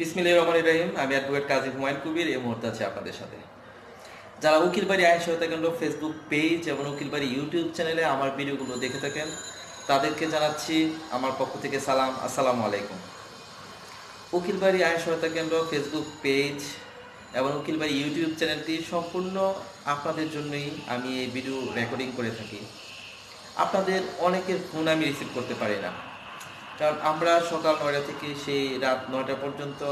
বিসমিল্লাহ রহমান ইব্রাহিম আমি অ্যাডভোকেট কাজী হুমায়ুন কবির, এই মুহূর্তে আছি আপনাদের সাথে। যারা উকিলবাড়ি আইন সহায়তা কেন্দ্র ফেসবুক পেজ এবং উকিলবাড়ি ইউটিউব চ্যানেলে আমার ভিডিওগুলো দেখে থাকেন, তাদেরকে জানাচ্ছি আমার পক্ষ থেকে সালাম। আসসালামু আলাইকুম। উকিলবাড়ি আইন সহায়তা কেন্দ্র ফেসবুক পেজ এবং উকিলবাড়ি ইউটিউব চ্যানেলটি সম্পূর্ণ আপনাদের জন্যই আমি এই ভিডিও রেকর্ডিং করে থাকি। আপনাদের অনেকের ফোন আমি রিসিভ করতে পারি না। কারণ আমরা সকাল নয়টা থেকে সেই রাত নয়টা পর্যন্ত,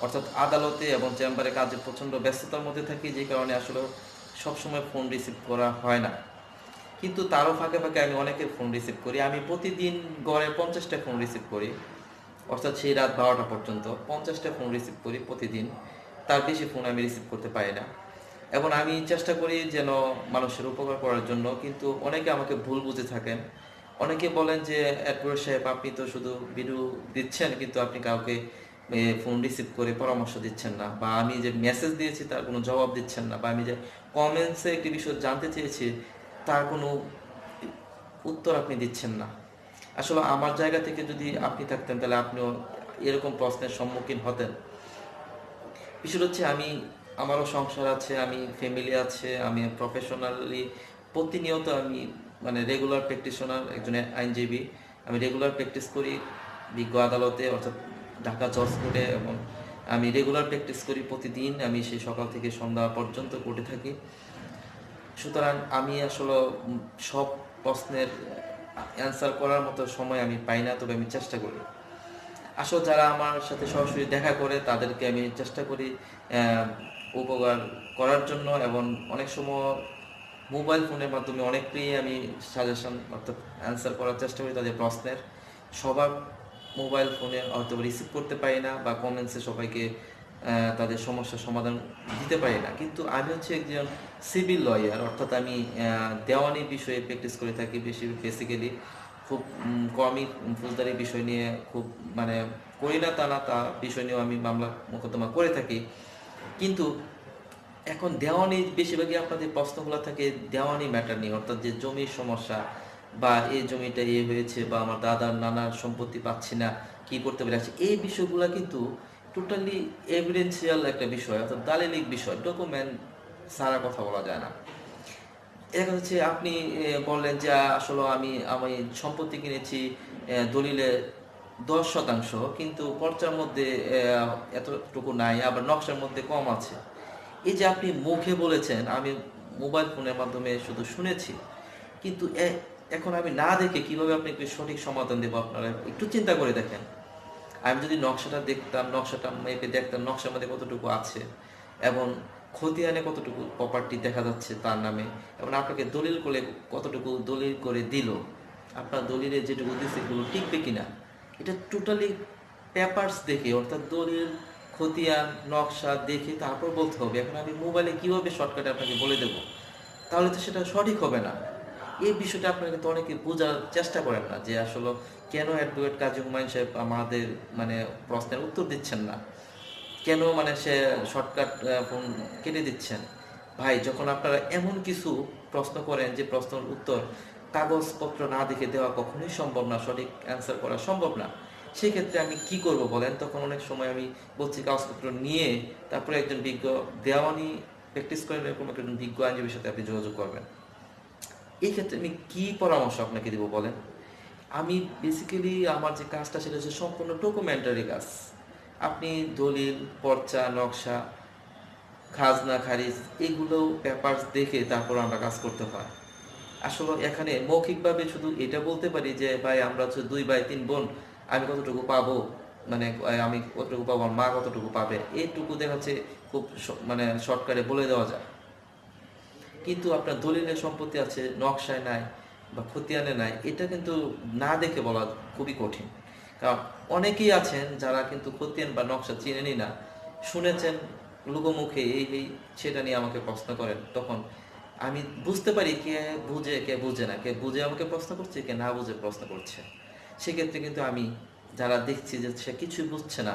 অর্থাৎ আদালতে এবং চেম্বারে কাজে প্রচণ্ড ব্যস্ততার মধ্যে থাকি, যে কারণে আসলে সবসময় ফোন রিসিভ করা হয় না। কিন্তু তারও ফাঁকে ফাঁকে আমি অনেকের ফোন রিসিভ করি। আমি প্রতিদিন গড়ে পঞ্চাশটা ফোন রিসিভ করি, অর্থাৎ সেই রাত বারোটা পর্যন্ত পঞ্চাশটা ফোন রিসিভ করি প্রতিদিন। তার বেশি ফোন আমি রিসিভ করতে পারি না। এবং আমি চেষ্টা করি যেন মানুষের উপকার করার জন্য, কিন্তু অনেকে আমাকে ভুল বুঝে থাকেন। অনেকে বলেন যে অ্যাডভোকেট সাহেব, আপনি তো শুধু ভিডিও দিচ্ছেন, কিন্তু আপনি কাউকে ফোন রিসিভ করে পরামর্শ দিচ্ছেন না, বা আমি যে মেসেজ দিয়েছি তার কোনো জবাব দিচ্ছেন না, বা আমি যে কমেন্টসে একটি বিষয় জানতে চেয়েছি, তার কোনো উত্তর আপনি দিচ্ছেন না। আসলে আমার জায়গা থেকে যদি আপনি থাকতেন, তাহলে আপনিও এরকম প্রশ্নের সম্মুখীন হতেন। বিষয় হচ্ছে, আমি, আমারও সংসার আছে, আমি ফ্যামিলি আছে, আমি প্রফেশনালি প্রতিনিয়ত আমি মানে রেগুলার প্র্যাকটিশনার একজন আইনজীবী। আমি রেগুলার প্র্যাকটিস করি বিজ্ঞ আদালতে, অর্থাৎ ঢাকা জজ কোর্টে, এবং আমি রেগুলার প্র্যাকটিস করি প্রতিদিন। আমি সেই সকাল থেকে সন্ধ্যা পর্যন্ত কোর্টে থাকি। সুতরাং আমি আসলে সব প্রশ্নের অ্যান্সার করার মতো সময় আমি পাই না, তবে আমি চেষ্টা করি। আসলে যারা আমার সাথে সরাসরি দেখা করে, তাদেরকে আমি চেষ্টা করি উপকার করার জন্য, এবং অনেক সময় মোবাইল ফোনের মাধ্যমে অনেককেই আমি সাজেশন অর্থাৎ অ্যান্সার করার চেষ্টা করি তাদের প্রশ্নের। সবার মোবাইল ফোনে হয়তো রিসিভ করতে পারি না বা কমেন্টসে সবাইকে তাদের সমস্যার সমাধান দিতে পারি না। কিন্তু আমি হচ্ছে একজন সিভিল লয়ার অর্থাৎ আমি দেওয়ানি বিষয়ে প্র্যাকটিস করে থাকি বেশি বেসিক্যালি খুব কমই ফৌজদারি বিষয় নিয়ে খুব মানে করি না তা না, তা বিষয় নিয়েও আমি মামলা মোকদ্দমা করে থাকি। কিন্তু এখন দেওয়ানি বেশিরভাগই আপনাদের প্রশ্নগুলো থাকে দেওয়ানি ম্যাটার নিয়ে, অর্থাৎ যে জমির সমস্যা বা এই জমিটা ইয়ে হয়েছে বা আমার দাদার নানার সম্পত্তি পাচ্ছি না, কি করতে পেরেছি এই বিষয়গুলো কিন্তু টোটালি এভিডেন্সিয়াল একটা বিষয়, অর্থাৎ দালিলিক বিষয় ডকুমেন্ট সারা কথা বলা যায় না। দেখা যাচ্ছে আপনি বললেন যে আসলে আমি আমি সম্পত্তি কিনেছি দলিলে দশ শতাংশ, কিন্তু পর্চার মধ্যে এতটুকু নাই, আবার নকশার মধ্যে কম আছে। এই যে আপনি মুখে বলেছেন, আমি মোবাইল ফোনের মাধ্যমে শুধু শুনেছি, কিন্তু এখন আমি না দেখে কীভাবে আপনাকে সঠিক সমাধান দেবো আপনারা? একটু চিন্তা করে দেখেন। আমি যদি নকশাটা দেখতাম, নকশাটা মেপে দেখতাম, নকশার মধ্যে কতটুকু আছে এবং খতিয়ানে কতটুকু প্রপার্টি দেখা যাচ্ছে তার নামে এবং আপনাকে দলিল করে কতটুকু দলিল করে দিল, আপনার দলিলে যেটুকু দিচ্ছে এগুলো টিকবে কিনা, এটা টোটালি পেপারস দেখে, অর্থাৎ দলিল খতিয়ান, নকশা দেখে তারপর বলতে হবে, এখন আমি মোবাইলে কীভাবে শর্টকাটে আপনাকে বলে দেব? তাহলে তো সেটা সঠিক হবে না। এই বিষয়টা আপনারা কিন্তু অনেকে বোঝার চেষ্টা করেন না যে আসলে কেন অ্যাডভোকেট কাজী হুমায়ুন সাহেব আমাদের মানে প্রশ্নের উত্তর দিচ্ছেন না? কেন মানে সে শর্টকাট ফোন কেটে দিচ্ছেন? ভাই, যখন আপনারা এমন কিছু প্রশ্ন করেন যে প্রশ্নের উত্তর কাগজপত্র না দেখে দেওয়া কখনোই সম্ভব না, সঠিক অ্যান্সার করা সম্ভব না। সেই ক্ষেত্রে আমি কি করব বলেন? তখন অনেক সময় আমি বলছি, কাগজপত্র নিয়ে তারপরে একজন বিজ্ঞ দেওয়ানি প্র্যাকটিস করেন, এরকম একজন বিজ্ঞ আইনজীবীর সাথে আপনি যোগাযোগ করবেন। এই ক্ষেত্রে আমি কি পরামর্শ আপনাকে দিব বলেন? আমি বেসিক্যালি আমার যে কাজটা সেটা হচ্ছে সম্পূর্ণ ডকুমেন্টারি কাজ। আপনি দলিল, পর্চা, নকশা, খাজনা, খারিজ এগুলো পেপারস দেখে তারপর আমরা কাজ করতে হয়। আসলে এখানে মৌখিকভাবে শুধু এটা বলতে পারি যে, ভাই, আমরা হচ্ছে দুই ভাই, তিন বোন আমি কতটুকু পাবো? মানে আমি কতটুকু পাবো? আমার মা কতটুকু পাবে? এইটুকু দেখা যাচ্ছে খুব মানে শর্টকাটে বলে দেওয়া যায়। কিন্তু আপনার দলিলের সম্পত্তি আছে, নকশায় নাই বা খতিয়ানে নাই, এটা কিন্তু না দেখে বলা খুবই কঠিন। কারণ অনেকেই আছেন যারা কিন্তু খতিয়ান বা নকশা চিনেনই না। শুনেছেন লোকমুখে, এই এই, সেটা নিয়ে আমাকে প্রশ্ন করেন। তখন আমি বুঝতে পারি কে বুঝে কে বুঝে না। কে বুঝে আমাকে প্রশ্ন করছে, কে না বুঝে প্রশ্ন করছে। সেক্ষেত্রে কিন্তু আমি যারা দেখছি যে সে কিছুই বুঝছে না,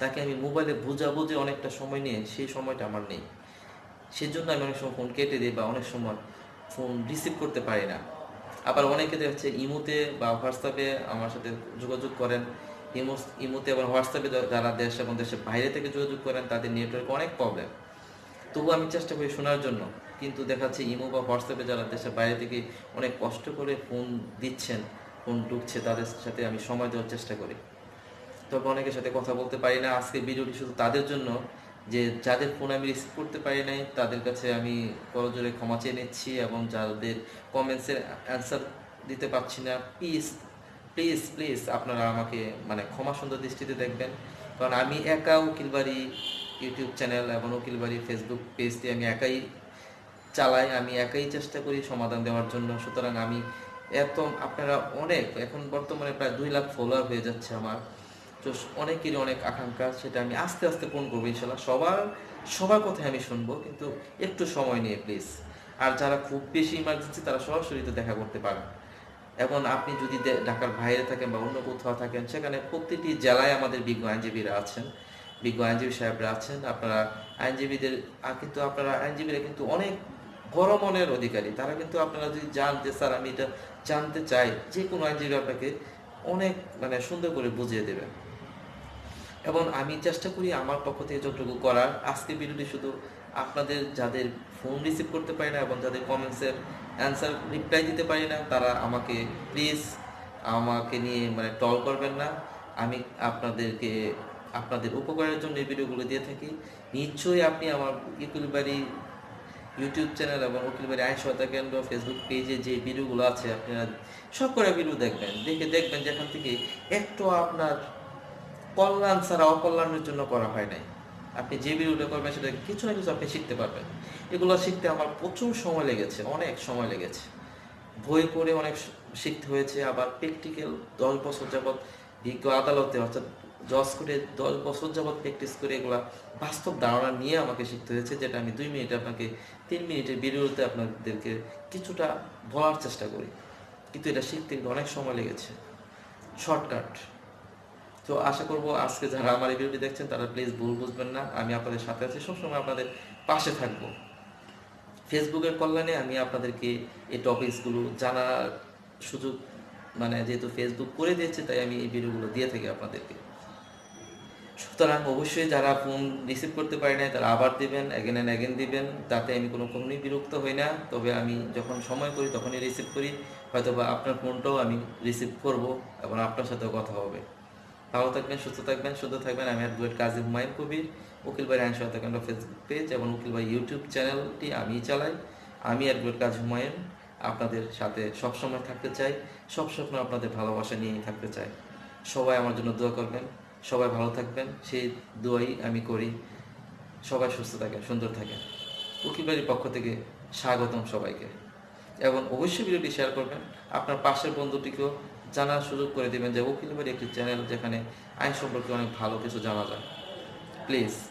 তাকে আমি মোবাইলে বুঝা বুঝে অনেকটা সময় নিয়ে সেই সময়টা আমার নেই। সেজন্য আমি অনেক সময় ফোন কেটে দিই বা অনেক সময় ফোন রিসিভ করতে পারি না। আবার অনেকে দেখা যাচ্ছে ইমোতে বা হোয়াটসঅ্যাপে আমার সাথে যোগাযোগ করেন। ইমো, ইমোতে এবং হোয়াটসঅ্যাপে যারা দেশ এবং দেশের বাইরে থেকে যোগাযোগ করেন, তাদের নেটওয়ার্ক অনেক প্রবলেম তবু আমি চেষ্টা করি শোনার জন্য। কিন্তু দেখা যাচ্ছে ইমো বা হোয়াটসঅ্যাপে যারা দেশের বাইরে থেকে অনেক কষ্ট করে ফোন দিচ্ছেন ফোন ঢুকছে তাদের সাথে আমি সময় দেওয়ার চেষ্টা করি। তবে অনেকের সাথে কথা বলতে পারি না। আজকে ভিডিওটি শুধু তাদের জন্য যে যাদের ফোন আমি রিসিভ করতে পারি নাই, তাদের কাছে আমি করজোরে ক্ষমা চেয়ে নিচ্ছি এবং যাদের কমেন্টসের অ্যান্সার দিতে পারছি না প্লিজ প্লিজ প্লিজ আপনারা আমাকে মানে ক্ষমা সুন্দর দৃষ্টিতে দেখবেন। কারণ আমি একা উকিলবাড়ি ইউটিউব চ্যানেল এবং উকিলবাড়ি ফেসবুক পেজ দিয়ে আমি একাই চালাই। আমি একাই চেষ্টা করি সমাধান দেওয়ার জন্য। সুতরাং আমি এত আপনারা অনেক, এখন বর্তমানে প্রায় দুই লাখ ফলোয়ার হয়ে যাচ্ছে আমার। তো অনেকেরই অনেক আকাঙ্ক্ষা, সেটা আমি আস্তে আস্তে পূরণ করব ইনশাল্লাহ। সবার সবার কথাই আমি শুনব, কিন্তু একটু সময় নিয়ে প্লিজ আর যারা খুব বেশি ইমার্জেন্সি তারা সরাসরি তো দেখা করতে পারেন এবং আপনি যদি ঢাকার বাইরে থাকেন বা অন্য কোথাও থাকেন, সেখানে প্রতিটি জেলায় আমাদের বিজ্ঞ আইনজীবীরা আছেন। বিজ্ঞ আইনজীবী সাহেবরা আছেন, আপনারা আইনজীবীদের কিন্তু আপনারা আইনজীবীরা কিন্তু অনেক বড় মনের অধিকারী। তারা কিন্তু আপনারা যদি যান, যে স্যার আমি এটা জানতে চাই যে কোনো আইনজীবী আপনাকে অনেক মানে সুন্দর করে বুঝিয়ে দেবেন। এবং আমি চেষ্টা করি আমার পক্ষ থেকে যতটুকু করার। আজকে ভিডিওটি শুধু আপনাদের যাদের ফোন রিসিভ করতে পারি না এবং যাদের কমেন্টসের অ্যান্সার রিপ্লাই দিতে পারি না, তারা আমাকে প্লিজ আমাকে নিয়ে মানে টল করবেন না। আমি আপনাদেরকে, আপনাদের উপকারের জন্য এই ভিডিওগুলো দিয়ে থাকি। নিশ্চয়ই আপনি আমার ইকুলবাড়ি ইউটিউব চ্যানেল এবং উকিলবাড়ি আইন সহায়তা কেন্দ্র ফেসবুক পেজে যে ভিডিওগুলো আছে, আপনারা সব করে ভিডিও দেখবেন। দেখে দেখবেন যেখান থেকে একটু আপনার কল্যাণ ছাড়া অকল্যাণের জন্য করা হয় নাই। আপনি যে ভিডিওটা করবেন, সেটা কিছু না কিছু আপনি শিখতে পারবেন। এগুলো শিখতে আমার প্রচুর সময় লেগেছে, অনেক সময় লেগেছে। বই পড়ে অনেক শিখতে হয়েছে, আবার প্র্যাকটিক্যাল দশ বছর যাবৎ বিজ্ঞ আদালতে, অর্থাৎ জজ করে দশ বছর যাবৎ প্র্যাকটিস করে এগুলা বাস্তব ধারণা নিয়ে আমাকে শিখতে হয়েছে, যেটা আমি দুই মিনিটে আপনাকে, তিন মিনিটের ভিডিওতে আপনাদেরকে কিছুটা বলার চেষ্টা করি। কিন্তু এটা শিখতে কিন্তু অনেক সময় লেগেছে। শর্টকাট তো আশা করব আজকে যারা আমার এই ভিডিওটি দেখছেন, তারা প্লিজ ভুল বুঝবেন না। আমি আপনাদের সাথে আছি, সবসময় আপনাদের পাশে থাকব। ফেসবুকের কল্যাণে আমি আপনাদেরকে এই টপিকসগুলো জানার সুযোগ মানে যেহেতু ফেসবুক করে দিয়েছে, তাই আমি এই ভিডিওগুলো দিয়ে থাকি আপনাদেরকে। সুতরাং অবশ্যই যারা ফোন রিসিভ করতে পারি না তারা আবার দিবেন এগেন অ্যান্ড এগেন দিবেন তাতে আমি কোনো কখনোই বিরক্ত হই না। তবে আমি যখন সময় করি, তখনই রিসিভ করি। হয়তো বা আপনার ফোনটাও আমি রিসিভ করব এবং আপনার সাথেও কথা হবে। ভালো থাকবেন, সুস্থ থাকবেন সুস্থ থাকবেন। আমি অ্যাডভোকেট কাজী হুমায়ুন কবির উকিলবাড়ি আইন সহায়তা কেন্দ্র ফেসবুক পেজ এবং উকিল ভাই ইউটিউব চ্যানেলটি আমি চালাই। আমি অ্যাডভোকেট কাজী হুমায়ুন, আপনাদের সাথে সবসময় থাকতে চাই সব স্বপ্ন আপনাদের ভালোবাসা নিয়েই থাকতে চাই। সবাই আমার জন্য দোয়া করবেন। সবাই ভালো থাকবেন। সেই দোয়াই আমি করি। সবাই সুস্থ থাকেন, সুন্দর থাকেন। উকিলবাড়ির পক্ষ থেকে স্বাগতম সবাইকে। এবং অবশ্যই ভিডিওটি শেয়ার করবেন। আপনার পাশের বন্ধুটিকেও জানার সুযোগ করে দেবেন যে উকিল বাড়ি একটি চ্যানেল যেখানে আইন সম্পর্কে অনেক ভালো কিছু জানা যায়। প্লিজ।